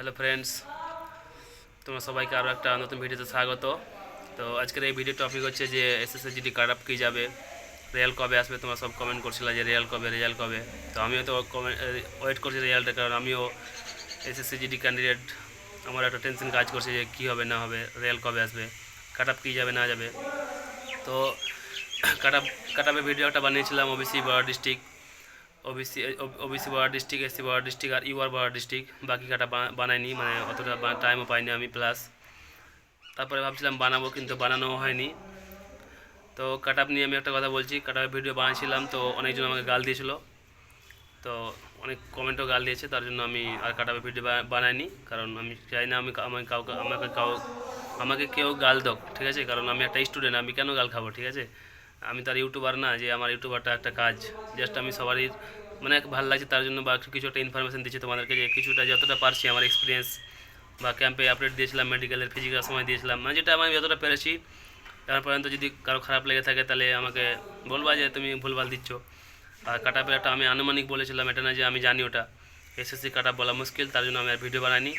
Hello friends, তোমরা সবাইকে আরও একটা নতুন ভিডিওতে স্বাগত। তো আজকের এই ভিডিও টপিক হচ্ছে যে এসএসএসজিডি কাট আপ কী যাবে রেজাল্ট কবে আসবে তোমরা সব কমেন্ট করছিলে যে রেজাল্ট কবে রেজাল্ট কবে। তো আমিও তো কমেন্ট ওয়েট করছি রেজাল্টের কারণ আমিও এসএসসিজিডি ক্যান্ডিডেট আমার একটা টেনশন কাজ করছে যে কী হবে, না হবে রেজাল্ট কবে আসবে কাট আপ কী যাবে, না যাবে। তো কাট আপ কাট আপের ভিডিও একটা বানিয়েছিলাম OBC border district OBC OBC border district SC border district আর ইউআর বর্ডার ডিস্ট্রিক্ট বাকি কাটা বানাইনি মানে অতটা টাইমও পাইনি আমি প্লাস তারপরে ভাবছিলাম বানাবো, কিন্তু বানানোও হয়নি। তো কাট নিয়ে আমি একটা কথা বলছি কাট ভিডিও বানিয়েছিলাম তো অনেকজন আমাকে গাল দিয়েছিল। তো অনেক কমেন্টও গাল দিয়েছে, তার জন্য আমি আর কাট ভিডিও বানাইনি, কারণ আমি চাই না আমি আমাকে কাউকে, আমাকে কাউ, আমাকে কেউ গাল দোক, ঠিক আছে? কারণ আমি একটা স্টুডেন্ট আমি কেন গাল খাব, ঠিক আছে? আমি তার ইউটিউবার না, যে আমার ইউটিউবারটা একটা কাজ জাস্ট আমি সবারই মানে ভালো লাগছে তার জন্য বা কিছু একটা ইনফরমেশন দিচ্ছি তোমাদেরকে যে কিছুটা যতটা পারছি আমার এক্সপিরিয়েন্স বা ক্যাম্পে আপডেট দিয়েছিলাম মেডিকেলের ফিজিক্যাল সময় দিয়েছিলাম। মানে যেটা আমি যতটা পেরেছি এখন পর্যন্ত যদি কারও খারাপ লেগে থাকে তাহলে আমাকে বলবা যে তুমি ভুলভাল দিচ্ছ। আর কাটাপের একটা আমি আনুমানিক বলেছিলাম, এটা না যে আমি জানি ওটা। এসএসসি কাটাপ বলা মুশকিল, তার জন্য আমি আর ভিডিও বানাইনি।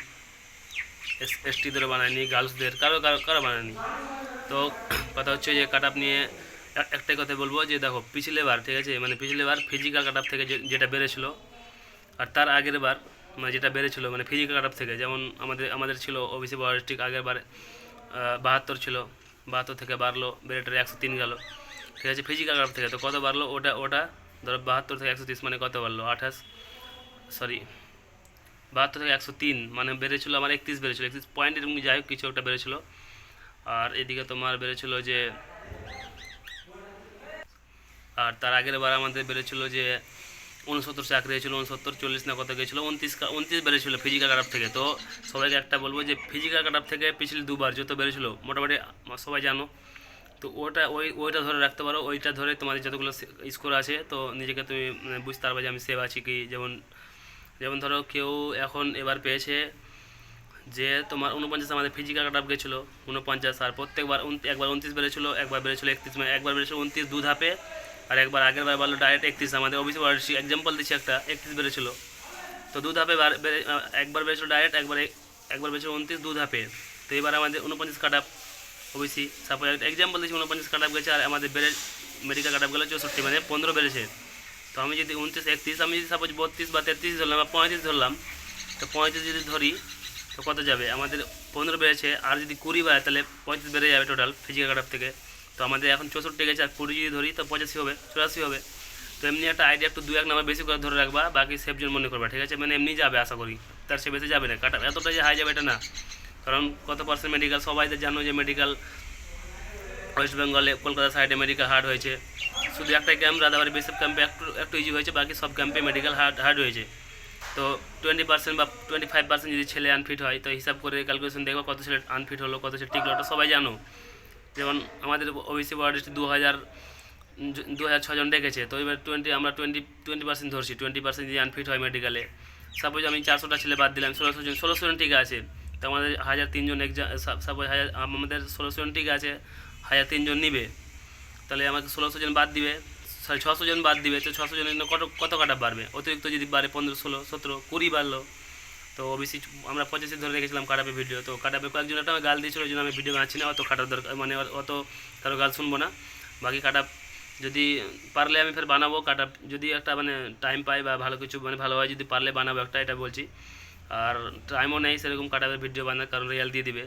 এস এসটিদেরও বানাইনি গার্লসদের কারও কারও কারও বানাইনি। তো কথা হচ্ছে যে কাট নিয়ে একটাই কথা বলব যে দেখো, পিছলে বার, ঠিক আছে? মানে পিছলে বার ফিজিক্যাল কাট থেকে যেটা বেড়েছিল, আর তার আগের বার মানে যেটা বেড়েছিল মানে ফিজিক্যাল কাটআপ থেকে, যেমন আমাদের আমাদের ছিল ওবিসি বড় ডিস্ট্রিক্ট আগের বার বাহাত্তর ছিল, বাহাত্তর থেকে বাড়লো, বেড়েটারে একশো তিন গেল, ঠিক আছে? ফিজিক্যাল কাট থেকে, তো কত বাড়লো? ওটা ওটা, ধরো বাহাত্তর থেকে একশো তিরিশ মানে কত বাড়লো? আঠাশ সরি বাহাত্তর থেকে একশো তিন মানে বেড়েছিল, আমার একত্রিশ বেড়েছিল, একত্রিশ পয়েন্ট এরকম যাই হোক, কিছু একটা বেড়েছিল। আর এদিকে তোমার বেড়েছিল যে আর তার আগের বার আমাদের বেড়েছিল যে উনসত্তর চাকরি হয়েছিল, উনসত্তর, চল্লিশ না কত গেছিল, উনত্রিশ উনত্রিশ বেড়েছিল ফিজিক্যাল কাট থেকে। তো সবাইকে একটা বলব যে ফিজিক্যাল কাট থেকে পিছলে দুবার যত বেড়েছিল মোটামুটি সবাই জানো। তো ওটা, ওই, ওইটা ধরে রাখতে পারো, ওইটা ধরে তোমাদের যতগুলো স্কোর আছে, তো নিজেকে তুমি মানে বুঝতে পারবে যে আমি সেভ আছি কি, যেমন যেমন ধরো কেউ এখন এবার পেয়েছে যে তোমার উনপঞ্চাশ আমাদের ফিজিক্যাল কাট আপ গেছিল, উনপঞ্চাশ, আর প্রত্যেকবার একবার উনত্রিশ বেড়েছিলো একবার বেড়েছিলো একত্রিশ মানে একবার বেড়েছিল উনত্রিশ দু ধাপে আর একবার আগের বার বাড়লো ডাইরেক্ট একত্রিশ আমাদের অফিসে বাড়ছি এক্সাম্পল দিচ্ছি একটা, একত্রিশ বেড়েছিল। তো দু ধাপে একবার বেড়েছিল ডাইরেক্ট একবার একবার বেড়েছিল উনত্রিশ, দু ধাপে। তো এবার আমাদের উনপঞ্চাশ কাট আপ ওবিসি সাপোজ একটা এক্সাম্পল দিচ্ছি, উনপঞ্চাশ কাট আপ গেছে আর আমাদের বেড়ে মেডিকেল কাট আপ গেলো চৌষট্টি মানে পনেরো বেড়েছে। তো আমি যদি উনত্রিশ, একত্রিশ, আমি যদি সাপোজ বত্রিশ বা তেত্রিশ ধরলাম বা পঁয়ত্রিশ ধরলাম, তো পঁয়ত্রিশ যদি ধরি, তো কত যাবে? আমাদের পনেরো বেড়েছে, আর যদি কুড়ি বাড়ে তাহলে পঁয়ত্রিশ বেড়ে যাবে টোটাল ফিজিক্যাল কাট আপ থেকে। তো আমাদের এখন চৌষট্টি গেছে, আর কুড়ি যদি ধরি তো পঁচাশি হবে, চুরাশি হবে। তো এমনি একটা আইডিয়া একটু দু এক নাম্বার বেশি করে ধরে রাখবা, বাকি সেফ জন মনে করবা, ঠিক আছে? মানে এমনি যাবে আশা করি, তার সে বেশি যাবে না। কাটা এতটা যে হাই যাবে এটা না। কারণ কত পার্সেন্ট মেডিকেল সবাই তো জানো যে মেডিকেল ওয়েস্ট বেঙ্গলে কলকাতা সাইডে মেডিকেল হার্ড হয়েছে। শুধু একটা ক্যাম্প রাধাবাড়ি বেসিক ক্যাম্পে একটু একটু ইজি হয়েছে, বাকি সব ক্যাম্পে মেডিকেল হার্ড হার্ড হয়েছে। তো টোয়েন্টি পার্সেন্ট বা টোয়েন্টি ফাইভ পার্সেন্ট যদি ছেলে আনফিট হয়, তো হিসাব করে ক্যালকুলেশন দেখব কত ছেলে আনফিট হলো, কত ছেলে টিকলো ওটা সবাই জানো। যেমন আমাদের ওবিসি ডিস্ট্রিক্ট দু হাজার দু হাজার ছজন ডেকেছে, তো এবার টোয়েন্টি আমরা টোয়েন্টি টোয়েন্টি পার্সেন্ট ধরছি টোয়েন্টি পার্সেন্ট যদি আনফিট হয় মেডিকেলে সাপোজ আমি চারশোটা ছেলে বাদ দিলাম, ষোলোশো জন ষোলোশো জন টিকা আছে, তো আমাদের হাজার তিনজন এক্সাম সাপোজ হাজার, আমাদের ষোলোশো জন টিকা আছে, হাজার তিনজন নিবে, তাহলে আমাকে ষোলোশো জন বাদ দিবে সরি ছশো জন বাদ দিবে, তো ছশো জনের কত কত কাটা বাড়বে? অতিরিক্ত যদি বাড়ে পনেরো, ষোলো, সতেরো, কুড়ি বাড়লো তো ওবিসি আমরা পঁচাশি ধরে রেখেছিলাম কাটাপে ভিডিও তো কাটাপে কয়েকজন একটা গাল দিয়েছিল, ওই জন্য আমি ভিডিও বানাচ্ছি না, অত কাটার দরকার মানে অত কারও গাল শুনব না। বাকি কাটাপ যদি পারলে আমি ফের বানাবো কাটাপ যদি একটা মানে টাইম পাই বা ভালো কিছু মানে ভালো হয়, যদি পারলে বানাবো একটা, এটা বলছি। আর টাইমও নেই সেরকম কাটাপের ভিডিও বানার কারণ রেজাল্ট দিয়ে দিবে।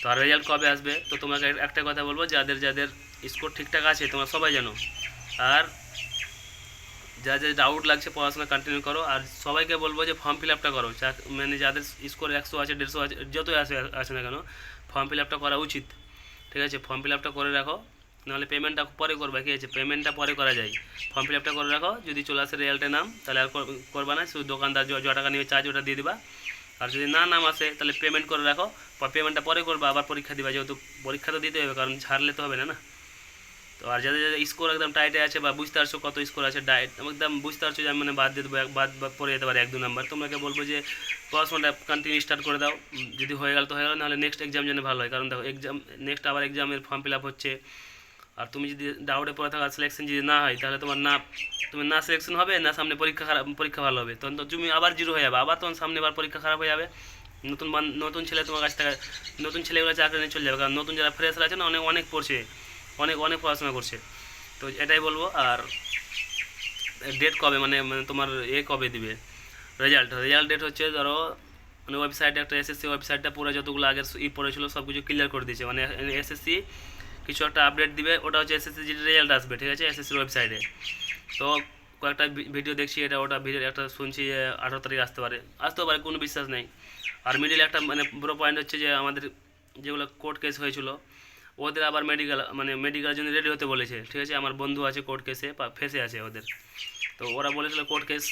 তো আর রেজাল্ট কবে আসবে? তো তোমাকে একটা কথা বলব, যাদের যাদের স্কোর ঠিকঠাক আছে, তোমরা সবাই জানো। আর যা যা ডাউট লাগছে পড়াশোনা কন্টিনিউ করো, আর সবাইকে বলব যে ফর্ম ফিল আপটা করো। মানে যাদের স্কোর একশো আছে, দেড়শো আছে, যতই আসে আসে না কেন ফর্ম ফিল আপটা করা উচিত। ঠিক আছে? ফর্ম ফিল আপটা করে রাখো, নাহলে পেমেন্টটা পরে করবে। কি আছে পেমেন্টটা পরে করা যায়। ফর্ম ফিল আপটা করে রাখো, যদি চলে আসে রেজাল্টের নাম, তাহলে আর কর- করবা না, শুধু দোকানদার য য টাকা নিয়ে চার্জ ওটা দিয়ে দিবা। আর যদি না নাম আসে, তাহলে পেমেন্ট করে রাখো। পেমেন্টটা পরে করবা, আবার পরীক্ষা দিবা, যেহেতু পরীক্ষা তো দিতে হবে, কারণ ছাড়লে তো হবে না না? তো আর যাদের যাদের স্কোর একদম টাইটে আছে বা বুঝতে পারছ কত স্কোর আছে ডাইট একদম বুঝতে পারছ যে আমি মানে বাদ দিয়ে বাদ পড়ে যেতে পারে এক দু নাম্বার তোমাকে বলব যে পড়াশোনাটা কন্টিনিউ স্টার্ট করে দাও। যদি হয়ে গেল তো হয়ে গেল, নাহলে নেক্সট এক্সাম যেন ভালো হয়। কারণ দেখো এক্সাম নেক্সট আবার এক্সামের ফর্ম ফিল আপ হচ্ছে। আর তুমি যদি ডাউটে পড়ে থাকা সিলেকশন যদি না হয়, তাহলে তোমার না তুমি না সিলেকশন হবে, না সামনে পরীক্ষা খারাপ পরীক্ষা ভালো হবে। তখন তো তুমি আবার জিরো হয়ে যাবে। আবার তখন সামনে আবার পরীক্ষা খারাপ হয়ে যাবে। নতুন নতুন ছেলে তোমার কাছ থেকে নতুন ছেলেগুলো চাকরি নিয়ে চলে যাবে। কারণ নতুন যারা ফ্রেশার আছে না, অনেক অনেক পড়ছে। অনেক অনেক পড়াশোনা করছে। তো এটাই বলব, আর ডেট কবে মানে মানে তোমার এ কবে দিবে? রেজাল্ট রেজাল্ট ডেট হচ্ছে ধরো মানে ওয়েবসাইটে একটা এসএসসি ওয়েবসাইটটা পুরো যতগুলো আগের ই পড়েছিল সব কিছু ক্লিয়ার করে দিয়েছে। মানে এসএসসি কিছু একটা আপডেট দিবে, ওটা হচ্ছে এসএসসি যেটা রেজাল্ট আসবে, ঠিক আছে? এসএসসির ওয়েবসাইটে তো কয়েকটা ভিডিও দেখছি, এটা ওটা ভিডিও একটা শুনছি যে আঠারো তারিখ আসতে পারে। আসতেও পারে, কোনো বিশ্বাস নেই। আর মিডিল একটা মানে বড় পয়েন্ট হচ্ছে যে আমাদের যেগুলো কোর্ট কেস হয়েছিল ওদের আবার মেডিকেল মানে মেডিকেলের জন্য রেডি হতে বলেছে। ঠিক আছে? আমার বন্ধু আছে কোর্ট কেসে ফেসে আছে ওদের। তো ওরা বলেছিল কোর্ট কেস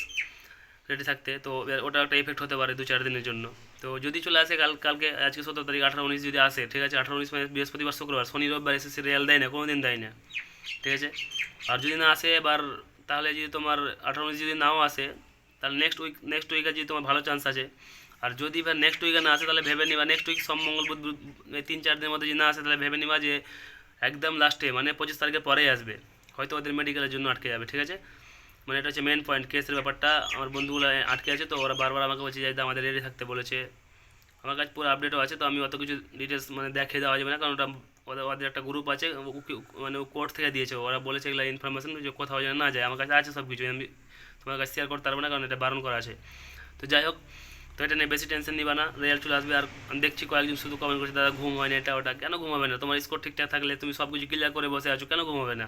রেডি থাকতে। তো ওটা একটা এফেক্ট হতে পারে দু চার দিনের জন্য। তো যদি চলে আসে কাল কালকে, আজকে সতেরো তারিখ, আঠারো উনিশ যদি আসে, ঠিক আছে? আঠারো উনিশ মানে বৃহস্পতিবার, শুক্রবার, শনি, রবিবার এসএসসি রেয়াল দেয় না কোনো দিন দেয় না। ঠিক আছে? আর যদি না আসে, এবার তাহলে যদি তোমার আঠারো উনিশ যদি নাও আসে, তাহলে নেক্সট উইক নেক্সট উইকে যদি তোমার ভালো চান্স আছে আর যদি এবার নেক্সট উইকে না আসে তাহলে ভেবে নিবা। নেক্সট উইক সব মঙ্গল বুধ তিন চার দিনের মধ্যে যদি না আসে তাহলে ভেবে নিবা যে একদম লাস্টে মানে পঁচিশ তারিখের পরেই আসবে। হয়তো ওদের মেডিকেলের জন্য আটকে যাবে ঠিক আছে? মানে এটা হচ্ছে মেন পয়েন্ট কেসের ব্যাপারটা। আমার বন্ধুগুলো আটকে আছে তো ওরা বারবার আমাকে বলছে যে "দাদা, আমাদের রেডি থাকতে বলেছে। আমার কাছে পুরো আপডেটও আছে তো আমি অত কিছু ডিটেলস মানে দেখে দেওয়া যাবে না কারণ ওটা ওদের ওদের একটা গ্রুপ আছে ও- ও- মানে কোর্ট থেকে দিয়েছে। ওরা বলেছে এগুলো ইনফরমেশন যে কোথাও যেন না যায়। আমার কাছে আছে সব কিছু আমি তোমার কাছে শেয়ার করতে পারব না কারণ এটা বারণ করা আছে। তো যাই হোক তো এটা নিয়ে বেশি টেনশন নিবা না। রেজাল্ট চলে আসবে আর দেখছি কয়েকজন শুধু কমেন্ট করছে, দাদা, ঘুম হয় না, এটা, ওটা। কেন ঘুম হবে না? তোমার স্কোর ঠিকঠাক থাকলে তুমি সব কিছু ক্লিয়ার করে বসে আছো, কেন ঘুম হবে না?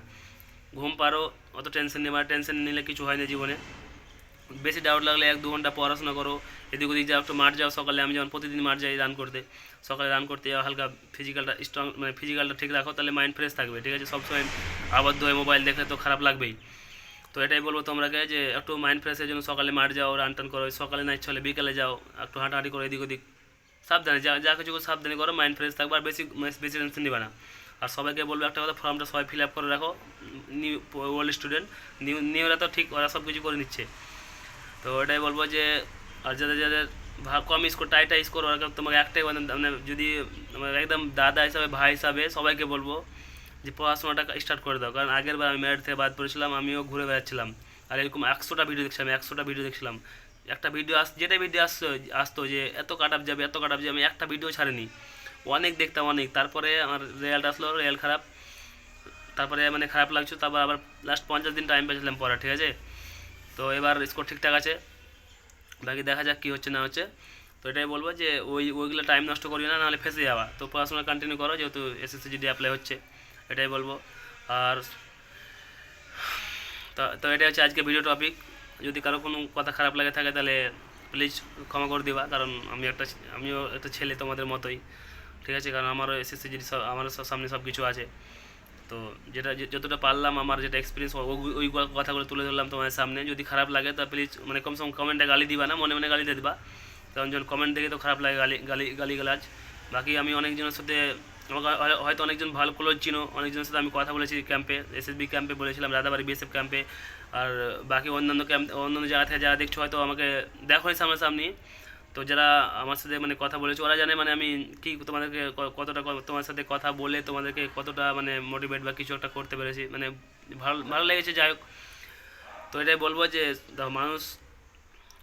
ঘুম পারো, অত টেনশন নেবা টেনশন নিলে কিছু হয় না জীবনে। বেশি ডাউট লাগলে এক দু ঘণ্টা পড়াশোনা করো। এদিক ওদিক যাও, একটু মাঠ যাও সকালে। আমি যেমন প্রতিদিন মাঠ যাই রান করতে, সকালে রান করতে যাও, হালকা ফিজিক্যালটা স্ট্রং মানে ফিজিক্যালটা ঠিক রাখো, তাহলে মাইন্ড ফ্রেশ থাকবে, ঠিক আছে? সবসময় আবদ্ধ হয়ে মোবাইল দেখলে তো খারাপ লাগবেই। তো এটাই বলব তোমরাকে যে একটু মাইন্ড ফ্রেশের জন্য সকালে মাঠ যাও রান টান করো, সকালে না চলে, বিকালে যাও, একটু হাঁটাহাঁটি করো এদিক ওদিক। সাবধানে, যা যা কিছু সাবধানে করো মাইন্ড ফ্রেশ থাকবে, আর বেশি বেশি টেনশন নিবে না। আর সবাইকে বলব একটা কথা ফর্মটা সবাই ফিল আপ করে রাখো নিউ ওল্ড স্টুডেন্ট নিউ নিউরা তো ঠিক, ওরা সব কিছু করে নিচ্ছে। তো ওটাই বলব যে, আর যাদের যাদের কম স্কোর টাইটা স্কোর ওরা তোমাকে একটাই মানে মানে যদি মানে একদম দাদা হিসাবে, ভাই হিসাবে সবাইকে বলব যে পড়াশোনাটা স্টার্ট করে দাও। কারণ আগের বার আমি মেরিট থেকে বাদ পড়েছিলাম, আমিও ঘুরে বেড়াচ্ছিলাম। আর এরকম একশোটা ভিডিও দেখছিলাম একশোটা ভিডিও দেখছিলাম। একটা ভিডিও আস যেটা ভিডিও আসতো আসতো যে এত কাট আপ যাবে, এত কাট আপ যাবে, আমি একটা ভিডিও ছাড়িনি। অনেক দেখতাম অনেক। তারপরে আমার রেজাল্ট আসলো, রেজাল্ট খারাপ। তারপরে মানে খারাপ লাগছে, তারপর আবার লাস্ট পঞ্চাশ দিন টাইম পেয়েছিলাম পরে ঠিক আছে? তো এবার স্কোর ঠিকঠাক আছে। বাকি দেখা যাক কী হচ্ছে, না হচ্ছে। তো এটাই বলব যে ওই, ওইগুলো টাইম নষ্ট করিও না, নাহলে ফেসে যাওয়া। তো পড়াশোনা কন্টিনিউ করো, যেহেতু এসএসসি জিডি অ্যাপ্লাই হচ্ছে। এটাই বলব। আর তো এটাই হচ্ছে আজকে ভিডিও টপিক যদি কারও কোনো কথা খারাপ লাগে থাকে তাহলে প্লিজ ক্ষমা করে দিবা, কারণ আমি একটা আমিও একটা ছেলে তোমাদের মতোই, ঠিক আছে? কারণ আমারও এসএসসি জিডি সব, আমারও সব সামনে সব কিছু আছে। তো যেটা যতটা পারলাম আমার যেটা এক্সপিরিয়েন্স ওই কথাগুলো তুলে ধরলাম তোমাদের সামনে। যদি খারাপ লাগে তা প্লিজ মানে কমসে কম কমেন্টে গালি দিবা না, মনে মনে গালি দিয়ে দিবা। কারণ যখন কমেন্ট দেখে তো খারাপ লাগে গালি গালি গালি গালাজ বাকি আমি অনেকজনের সাথে আমাকে হয়তো অনেকজন ভালো ক্লোজ চিনো, অনেকজনের সাথে আমি কথা বলেছি ক্যাম্পে এসএসবি ক্যাম্পে বলেছিলাম, রাধাবাড়ি বিএসএফ ক্যাম্পে আর বাকি অন্যান্য ক্যাম্প অন্যান্য জায়গা থেকে, যারা দেখছ হয়তো আমাকে দেখো সামনাসামনি। তো যারা আমার সাথে মানে কথা বলেছে, ওরা জানে মানে আমি কি তোমাদেরকে কতটা তোমার সাথে কথা বলে তোমাদেরকে কতটা মানে মোটিভেট বা কিছু একটা করতে পেরেছি মানে ভালো ভালো লেগেছে, যাই হোক। তো এটাই বলব যে, দেখো মানুষ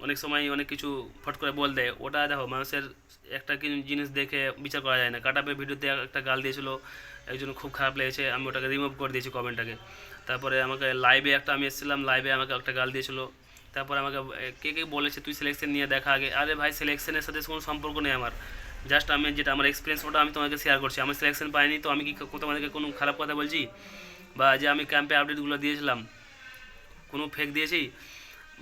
অনেক সময় অনেক কিছু ফট করে বল দেয়, ওটা দেখো মানুষের একটা জিনিস দেখে বিচার করা যায় না। কাটাপের ভিডিওতে একটা গাল দিয়েছিল, একজন খুব খারাপ লেগেছে, আমি ওটাকে রিমুভ করে দিয়েছি কমেন্টটাকে তারপরে আমাকে লাইভে একটা, আমি এসেছিলাম লাইভে আমাকে একটা গাল দিয়েছিল। তারপরে আমাকে, কে কে বলেছে তুই সিলেকশন নিয়ে দেখা আগে? আরে ভাই সিলেকশনের সাথে কোনো সম্পর্ক নেই আমার। জাস্ট আমি যেটা, আমার এক্সপিরিয়েন্স ওটা আমি তোমাকে শেয়ার করছি। আমি সিলেকশন পাইনি, তো আমি ক- তোমাদেরকে কোনো খারাপ কথা বলছি? বা যে আমি ক্যাম্পে আপডেটগুলো দিয়েছিলাম, কোনো ফেক দিয়েছি?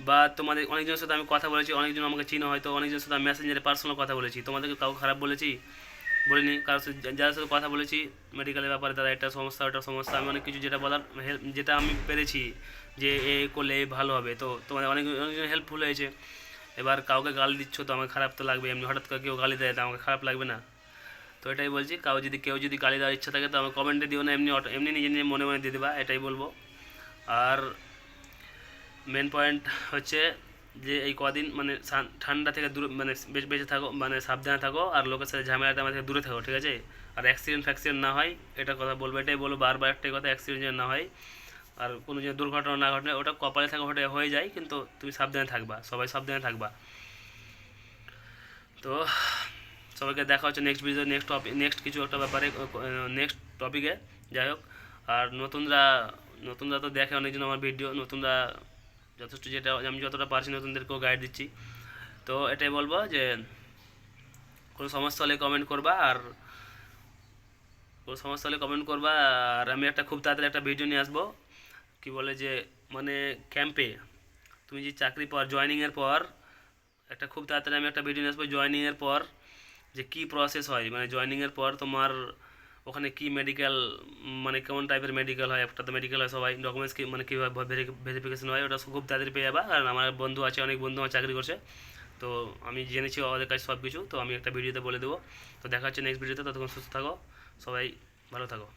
বা তোমাদের অনেকজনের সাথে আমি কথা বলেছি, অনেকজন আমাকে চিনো হয়তো, অনেকজনের সাথে আমি মেসেঞ্জারে পার্সোনাল কথা বলেছি। তোমাদেরকে কাউকে খারাপ বলেছি? বলিনি, কারোর সাথে যাদের সাথে কথা বলেছি মেডিকেলের ব্যাপারে তারা এটা সমস্যা, ওটা সমস্যা, আমি অনেক কিছু যেটা বলার হেল্প যেটা আমি পেরেছি যে এ করলে এ ভালো হবে। তো তোমাদের অনেক অনেকজন হেল্পফুল হয়েছে। এবার কাউকে গালি দিচ্ছ তো আমাকে খারাপ তো লাগবে, এমনি হঠাৎ করে কেউ গালি দেয়, তো আমাকে খারাপ লাগবে না। তো এটাই বলছি, কাউ যদি কেউ যদি গালি দেওয়ার ইচ্ছা থাকে তো আমাকে কমেন্টে দিও না, এমনি এমনি নিজে নিজে মনে মনে দিয়ে দেবা, এটাই বলব। আর মেন পয়েন্ট হচ্ছে যে এই কদিন মানে ঠান্ডা থেকে দূরে মানে বেশ বেঁচে থাকো মানে সাবধানে থাকো আর লোকের সাথে ঝামেলা টামেলা থেকে দূরে থাকো, ঠিক আছে? আর অ্যাক্সিডেন্ট ফ্যাক্সিডেন্ট না হয়, এটা কথা বলব, এটাই বলব বারবার, একটাই কথা অ্যাক্সিডেন্ট যেন না হয়। আর কোনো যে দুর্ঘটনা না ঘটে, ওটা কপালে থাকা ঘটে হয়ে যায়, কিন্তু তুমি সাবধানে থাকবা, সবাই সাবধানে থাকবা। তো সবাইকে দেখা হচ্ছে next video next topic next কিছু একটা ব্যাপারে নেক্সট টপিকে যাই হোক। আর নতুনরা নতুনরা তো দেখে অনেকজন আমার ভিডিও নতুনরা যথেষ্ট যেটা আমি যতটা পারছি নতুনদেরকেও গাইড দিচ্ছি। তো এটাই বলব যে, কোনো সমস্যা হলে কমেন্ট করবা আর কোনো সমস্যা হলে কমেন্ট করবা। আর আমি একটা খুব তাড়াতাড়ি একটা ভিডিও নিয়ে আসব। কি বলে যে মানে ক্যাম্পে তুমি যে চাকরি পর জয়েনিংয়ের পর একটা খুব তাড়াতাড়ি আমি একটা ভিডিও নিয়ে আসব জয়েনিংয়ের পর যে কী প্রসেস হয়। মানে জয়েনিংয়ের পর তোমার ওখানে কি মেডিকেল মানে কেমন টাইপের মেডিকেল হয়, একটা তো মেডিকেল হয়, সবাই ডকুমেন্টস কি মানে কীভাবে ভেরিফিকেশন হয়, ওটা খুব তাড়াতাড়ি পেয়ে যাবা। কারণ আমার বন্ধু আছে, অনেক বন্ধু আমার চাকরি করছে। তো আমি জেনেছি ওদের কাছে সব কিছু তো আমি একটা ভিডিওতে বলে দেবো। তো দেখা হচ্ছে নেক্সট ভিডিওতে ততক্ষণ সুস্থ থাকো, সবাই ভালো থাকো।